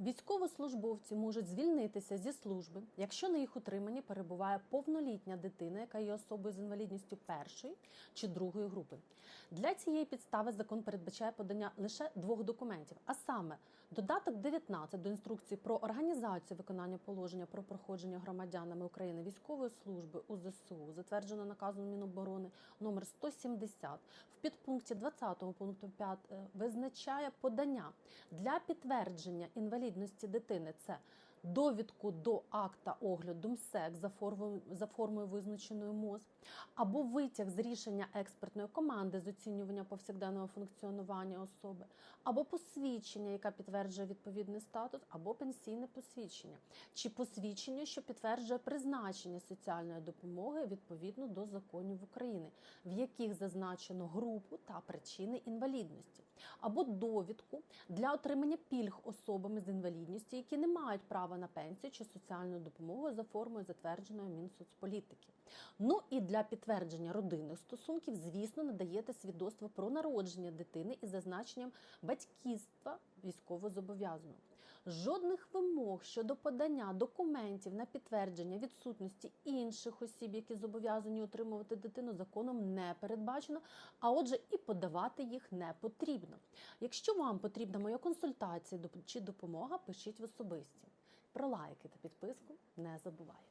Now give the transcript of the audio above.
Військовослужбовці можуть звільнитися зі служби, якщо на їх утриманні перебуває повнолітня дитина, яка є особою з інвалідністю першої чи другої групи. Для цієї підстави закон передбачає подання лише двох документів, а саме додаток 19 до інструкції про організацію виконання положення про проходження громадянами України військової служби у ЗСУ, затверджено наказом Міноборони номер 170 в підпункті 20 пункту 5 е, визначає подання для підтвердження інвалідності дитини. Це довідку до акта огляду МСЕК за формою, за формою визначеною МОЗ, або витяг з рішення експертної команди з оцінювання повсякденного функціонування особи, або посвідчення, яке підтверджує відповідний статус, або пенсійне посвідчення, чи посвідчення, що підтверджує призначення соціальної допомоги відповідно до законів України, в яких зазначено групу та причини інвалідності, або довідку для отримання пільг особами з інвалідністю, які не мають права на пенсію чи соціальну допомогу за формою затвердженої Мінсоцполітики. Ну і для підтвердження родинних стосунків, звісно, надаєте свідоцтво про народження дитини із зазначенням батьківства військовозобов'язаного. Жодних вимог щодо подання документів на підтвердження відсутності інших осіб, які зобов'язані отримувати дитину, законом не передбачено. А отже, і подавати їх не потрібно. Якщо вам потрібна моя консультація чи допомога, пишіть в особисті. Про лайки та підписку не забувайте.